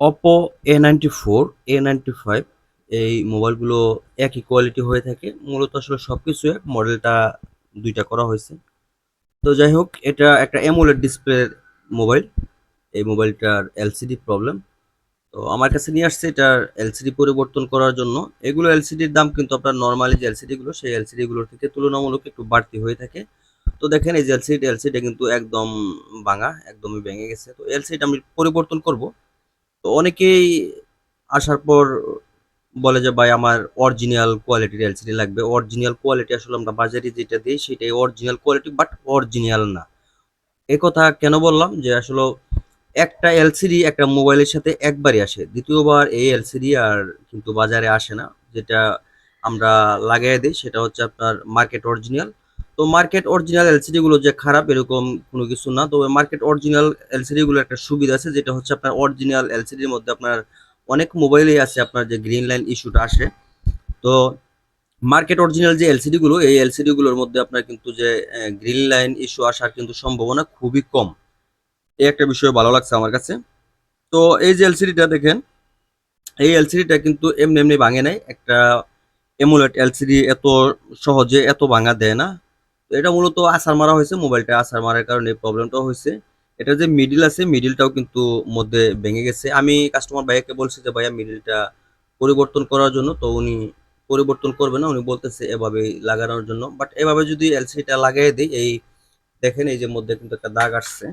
Oppo A ninety four A ninety five এই মোবাইলগুলো একই কোয়ালিটি হয়ে থাকে। মূলত আসলে সব কিছু এক মডেলটা দুইটা করা হয়েছে। তো যাই হোক, এটা একটা অ্যামোলেড ডিসপ্লে মোবাইল এই মোবাইলটার এলসিডি প্রবলেম তো আমার কাছে নিয়ে আসছে এটার এলসিডি পরিবর্তন করার জন্য। এগুলো এলসিডির দাম কিন্তু আপনার নর্মালি যে এলসিডি গুলো, সেই এলসিডি গুলোর থেকে তুলনামূলক একটু বাড়তি হয়ে থাকে। তো দেখেন, এই যে এলসিডি এলসিডি কিন্তু একদম ভাঙা, একদমই ভেঙে গেছে। তো এলসিডি আমি পরিবর্তন করব। তো অনেকেই আসার পর বলে যে, ভাই, আমার অরিজিনাল কোয়ালিটির এলসিডি লাগবে। অরিজিনাল কোয়ালিটি আসলে আমরা বাজারে যেটা দিই, সেটাই অরিজিনাল কোয়ালিটি বাট অরিজিনাল না। এ কথা কেন বললাম? যে, আসলে একটা এলসিডি একটা মোবাইলের সাথে একবারই আসে। দ্বিতীয়বার এই এলসিডি আর কিন্তু বাজারে আসে না। যেটা আমরা লাগাই দিই, সেটা হচ্ছে আপনার মার্কেট অরিজিনাল তো মার্কেট অরিজিনাল এলসিডি গুলো যে খারাপ, এরকম কোনো কিছু না। তবে মার্কেট অরিজিনাল এলসিডি গুলো একটা সুবিধা আছে, যেটা হচ্ছে আপনার অরিজিনাল এলসিডির মধ্যে আপনার অনেক মোবাইলেই আছে আপনার যে গ্রিন লাইন ইস্যুটা আসে। তো মার্কেট অরিজিনাল যে এলসিডি গুলো, এই এলসিডি গুলোর মধ্যে আপনার কিন্তু যে গ্রিন লাইন ইস্যু আসার কিন্তু সম্ভাবনা খুবই কম। এই একটা বিষয় ভালো লাগছে আমার কাছে। তো এই যে এলসিডিটা দেখেন, এই এলসিডিটা কিন্তু এমনি এমনি ভাঙে নাই। একটা এমুলেট এলসিডি এত সহজে এত ভাঙা দেয় না। তো এটা মূলত আসার মারা হয়েছে মোবাইলটা আসার মারার কারণে এই প্রবলেমটা হয়েছে। এটা যে মিডিল আছে মিডিলটাও কিন্তু মধ্যে ভেঙে গেছে। আমি কাস্টমার ভাইয়াকে বলছি যে, ভাইয়া মিডিলটা পরিবর্তন করার জন্য। তো উনি পরিবর্তন করবে না, উনি বলতেছে এভাবে লাগানোর জন্য। বাট এভাবে যদি এলসিডিটা লাগিয়ে দিই, এই দেখেন এই যে মধ্যে কিন্তু একটা দাগ আসছে।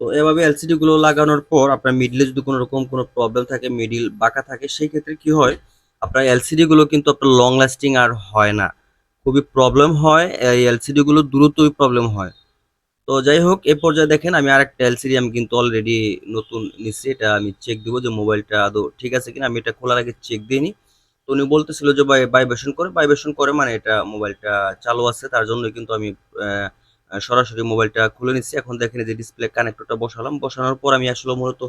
তো এভাবে এলসিডি গুলো লাগানোর পর আপনার মিডলে যদি কোনো রকম কোনো প্রবলেম থাকে মিডিল বাঁকা থাকে, সেই ক্ষেত্রে কি হয়, আপনার এলসিডি গুলো কিন্তু আপনার লং লাস্টিং আর হয় না। খুবই প্রবলেম হয়, এই এলসিডি গুলো দ্রুতই প্রবলেম হয়। তো যাই হোক, এ পর্যায়ে দেখেন আমি আরেকটা এলসিডি আমি কিন্তু অলরেডি নতুন নিচ্ছি এটা আমি চেক দিব যে মোবাইলটা আদৌ ঠিক আছে কিনা, আমি এটা খোলার আগে চেক দিইনি তো উনি বলতেছিল যে ভাই ভাইব্রেশন করে ভাইব্রেশন করে মানে এটা মোবাইলটা চালু আছে, তার জন্য কিন্তু আমি সরাসরি মোবাইলটা খুলে নিচ্ছি এখন দেখেন যে ডিসপ্লে কানেক্টরটা বসালাম, বসানোর পর আমি আসলে মূলত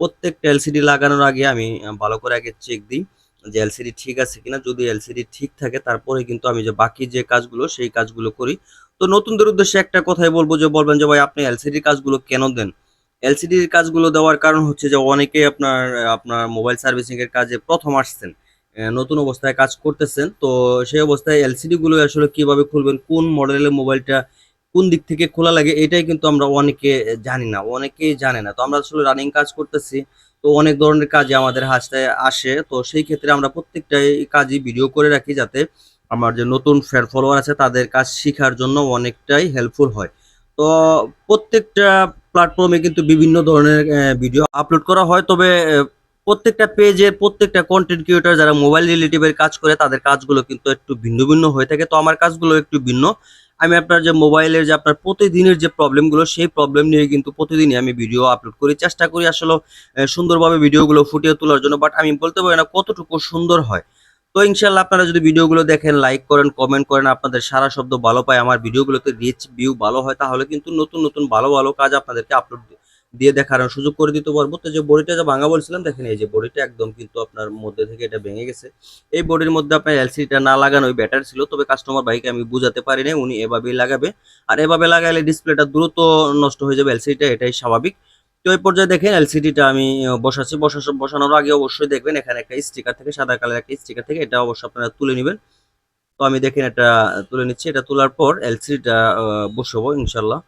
প্রত্যেকটা এলসিডি লাগানোর আগে আমি, ভালো করে আগে চেক দিই। যে এলসিডি ঠিক আছে কিনা, যদি এলসিডি ঠিক থাকে, তারপরে কিন্তু আমি যে বাকি যে কাজগুলো, সেই কাজগুলো করি। তো নতুনদের উদ্দেশ্যে একটা কথাই বলব যে, বলবেন যে, ভাই, আপনি এলসিডির কাজগুলো কেন দেন? এলসিডির কাজগুলো দেওয়ার কারণ হচ্ছে যে অনেকেই আপনার আপনার মোবাইল সার্ভিসিং এর কাজে প্রথম আসছেন নতুন অবস্থায় কাজ করতেছেন। তো সেই অবস্থায় এলসিডি গুলো আসলে কীভাবে খুলবেন, কোন মডেলের মোবাইলটা কোন দিক থেকে খোলা লাগে, এটাই কিন্তু আমরা অনেকে জানি না, অনেকেই জানে না। তো আমরা আসলে রানিং কাজ করতেছি তো অনেক ধরনের কাজে আমাদের হাসতে আসে। তো সেই ক্ষেত্রে আমরা প্রত্যেকটাই কাজই ভিডিও করে রাখি যাতে আমার যে নতুন ফ্যান ফলোয়ার আছে তাদের কাজ শেখার জন্য অনেকটাই হেল্পফুল হয়। তো প্রত্যেকটা প্ল্যাটফর্মে কিন্তু বিভিন্ন ধরনের ভিডিও আপলোড করা হয়। তবে প্রত্যেকটা পেজে প্রত্যেকটা কন্টেন্ট ক্রিয়েটর যারা মোবাইল রিলেটিভের কাজ করে, তাদের কাজগুলো কিন্তু একটু ভিন্ন ভিন্ন হয়ে থাকে। তো আমার কাজগুলো একটু ভিন্ন। আমি আপনার যে মোবাইলের যে আপনার প্রতিদিনের যে প্রবলেমগুলো, সেই প্রবলেম নিয়ে কিন্তু প্রতিদিনই আমি ভিডিও আপলোড করি। চেষ্টা করি আসলে সুন্দরভাবে ভিডিওগুলো ফুটিয়ে তোলার জন্য বাট আমি বলতে পারি না কতটুকু সুন্দর হয়। তো ইনশাল্লাহ আপনারা যদি ভিডিওগুলো দেখেন লাইক করেন কমেন্ট করেন, আপনাদের সারা শব্দ ভালো পায়, আমার ভিডিওগুলোতে রিচ ভিউ ভালো হয়, তাহলে কিন্তু নতুন নতুন ভালো ভালো কাজ আপনাদেরকে আপলোড দিয়ে দেখার সুযোগ করে দিতে পারব। তো যে বডিটা যে ভাঙা বলছিলাম, দেখেন এই যে বডিটা একদম কিন্তু আপনার মধ্যে থেকে এটা ভেঙে গেছে। এই বডির মধ্যে আপনার এলসিডিটা না লাগানো ওই ব্যাটার ছিল, তবে কাস্টমার ভাইকে আমি বুঝাতে পারি না উনি এভাবেই লাগাবে। আর এভাবে লাগালে ডিসপ্লেটা দ্রুত নষ্ট হয়ে যাবে এলসিডিটা এটাই স্বাভাবিক। তো এই পর্যায়ে দেখেন এলসিডিটা আমি বসাচ্ছি। বসা বসানোর আগে অবশ্যই দেখবেন, এখানে একটা স্টিকার থেকে, সাদা কালার একটা স্টিকার থেকে, এটা অবশ্যই আপনারা তুলে নেবেন। তো আমি দেখেন এটা তুলে নিচ্ছি, এটা তোলার পর এলসিডিটা বসাবো ইনশাল্লাহ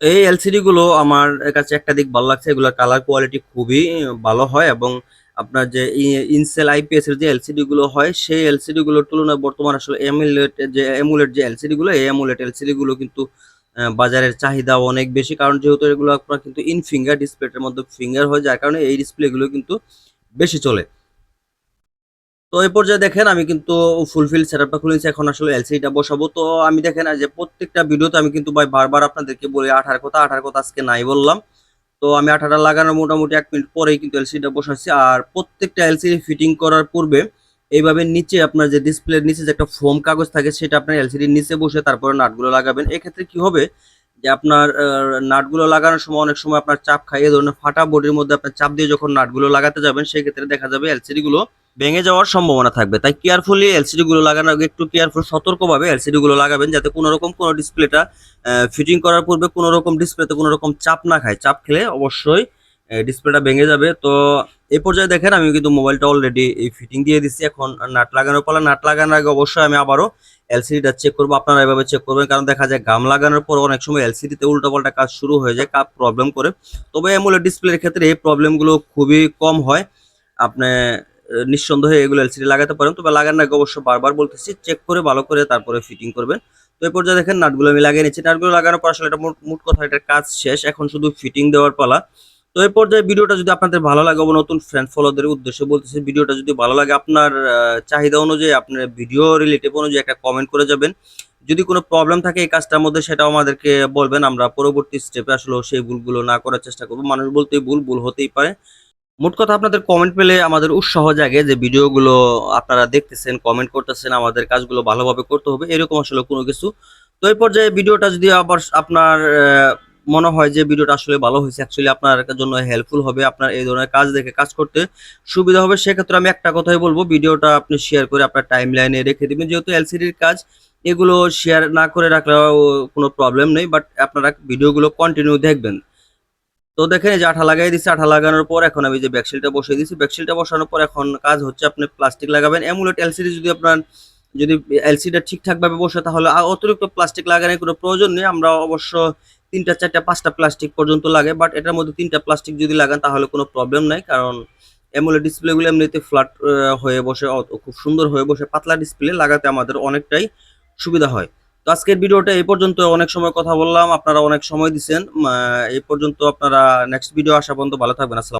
এই এলসিডি গুলো আমার কাছে একটা দিক ভালো লাগছে, এগুলোর কালার কোয়ালিটি খুবই ভালো হয় এবং আপনার যে ইনসেল আইপিএস এর যে এলসিডি গুলো হয়, সেই এলসিডি গুলোর তুলনায় বর্তমান আসলে এমুলেট যে এমুলেট যে এলসিডি গুলো, এই এমুলেট এলসিডি গুলো কিন্তু বাজারের চাহিদা অনেক বেশি। কারণ যেহেতু এগুলো আপনার কিন্তু ইন ফিঙ্গার ডিসপ্লেটার মধ্যে ফিঙ্গার হয়, যার কারণে এই ডিসপ্লে গুলো কিন্তু বেশি চলে। তো এই পর্যায়ে দেখেন আমি কিন্তু ফুলফিল সেটআপটা খুলে নিয়েছি এখন আসলে এলসিডিটা বসাবো। তো আমি দেখেন যে প্রত্যেকটা ভিডিওতে আমি কিন্তু ভাই বারবার আপনাদেরকে বলি, আঠার কথা আঠার কথা আজকে নাই বললাম। তো আমি আঠাটা লাগানোর মোটামুটি এক মিনিট পরেই কিন্তু এলসিডিটা বসাচ্ছি। আর প্রত্যেকটা এলসিডি ফিটিং করার পূর্বে এইভাবে নিচে আপনার যে ডিসপ্লের নিচে যে একটা ফোম কাগজ থাকে, সেটা আপনার এলসিডির নিচে বসে তারপরে নাটগুলো লাগাবেন। এক্ষেত্রে কি হবে? যে আপনার নাটগুলো লাগানোর সময় অনেক সময় আপনার চাপ খায়। এই ধরনের ফাটা বডির মধ্যে আপনার চাপ দিয়ে যখন নাটগুলো লাগাতে যাবেন, সেই ক্ষেত্রে দেখা যাবে এলসিডি গুলো ভেঙে যাওয়ার সম্ভাবনা থাকবে। তাই কেয়ারফুলি এলসিডি গুলো লাগানোর আগে একটু কেয়ারফুল সতর্কভাবে এলসিডি গুলো লাগাবেন যাতে কোনো রকম কোনো ডিসপ্লেটা ফিটিং করার পূর্বে কোনো রকম ডিসপ্লেতে কোনো রকম চাপ না খায়। চাপ খেলে অবশ্যই ডিসপ্লেটা ভেঙে যাবে। তো এই পর্যায়ে দেখেন, আমি কিন্তু মোবাইলটা অলরেডি ফিটিং দিয়ে দিচ্ছি এখন নাট লাগানোর পালা, নাট লাগানোর আগে অবশ্যই আমি আবারও এলসিডিটা চেক করব, আপনারা এভাবে চেক করবেন। কারণ দেখা যায় গাম লাগানোর পর অনেক সময় এলসিডিতে উল্টোপাল্টা কাজ শুরু হয়ে যায় কাপ প্রবলেম করে। তবে এমুলেট ডিসপ্লের ক্ষেত্রে এই প্রবলেমগুলো খুবই কম হয়। আপনি নিঃসন্দেহে এগুলো এলসিডি লাগাতে পারেন। তবে লাগানোর আগে অবশ্য বারবার বলতেছি চেক করে ভালো করে তারপরে ফিটিং করবেন। তো এই পর্যায়ে দেখেন নাটগুলো আমি লাগিয়ে নিচ্ছি। নাটগুলো লাগানোর পর আসলে এটা মোট কথা, এটার কাজ শেষ। এখন শুধু ফিটিং দেওয়ার পালা। তো এই পর্যায়ে ভিডিওটা যদি আপনাদের ভালো লাগে নতুন ফ্রেন্ড ফলোদের উদ্দেশ্যে বলতেছি, ভিডিওটা যদি ভালো লাগে, আপনার চাহিদা অনুযায়ী, আপনার ভিডিও রিলেটিভ অনুযায়ী একটা কমেন্ট করে যাবেন। যদি কোনো প্রবলেম থাকে এই কাজটার মধ্যে, সেটাও আমাদেরকে বলবেন, আমরা পরবর্তী স্টেপে আসলে সেই ভুলগুলো না করার চেষ্টা করব। মানুষ বলতেই ভুল ভুল হতেই পারে। মোট কথা, আপনাদের কমেন্ট পেলে আমাদের উৎসাহ জাগে যে ভিডিওগুলো আপনারা দেখতেছেন কমেন্ট করতেছেন, আমাদের কাজগুলো ভালোভাবে করতে হবে, এরকম আসলে কোনো কিছু। তো এই পর্যায়ে ভিডিওটা যদি আবার আপনার মনে হয় যে ভিডিওটা আসলে ভালো হয়েছে অ্যাকচুয়ালি আপনার জন্য হেল্পফুল হবে, আপনার এই ধরনের কাজ দেখে কাজ করতে সুবিধা হবে। সেক্ষেত্রে আমি একটা কথাই বলব, ভিডিওটা আপনি শেয়ার করে আপনার টাইম লাইনে রেখে দিবেন। যেহেতু এলসিডির কাজ, এগুলো শেয়ার না করে রাখলেও কোনো প্রবলেম নেই বাট আপনারা ভিডিওগুলো কন্টিনিউ দেখবেন। তো দেখেন, এই যে আঠা লাগাই দিচ্ছি আঠা লাগানোর পর এখন আমি যে ব্যাকশিলটা বসিয়ে দিচ্ছি ব্যাকশিলটা বসানোর পর এখন কাজ হচ্ছে আপনি প্লাস্টিক লাগাবেন। এমুলেট এলসিডি যদি আপনার যদি এলসিডিটা ঠিকঠাক ভাবে বসে, তাহলে অতিরিক্ত প্লাস্টিক লাগানোর কোনো প্রয়োজন নেই। আমরা অবশ্য তিনটা, চারটা, পাঁচটা প্লাস্টিক পর্যন্ত লাগে বাট এটার মধ্যে তিনটা প্লাস্টিক যদি লাগান, তাহলে কোনো প্রবলেম নাই, কারণ এমুলেট ডিসপ্লেগুলো এমনিতে ফ্ল্যাট হয়ে বসে খুব সুন্দর হয়ে বসে, পাতলা ডিসপ্লে লাগাতে আমাদের অনেকটাই সুবিধা হয়। তো আজকের ভিডিওটা এই পর্যন্ত, অনেক সময় কথা বললাম, আপনারা অনেক সময় দিচ্ছেন এই পর্যন্ত আপনারা নেক্সট ভিডিও আসা পর্যন্ত ভালো থাকবেন, আসসালাম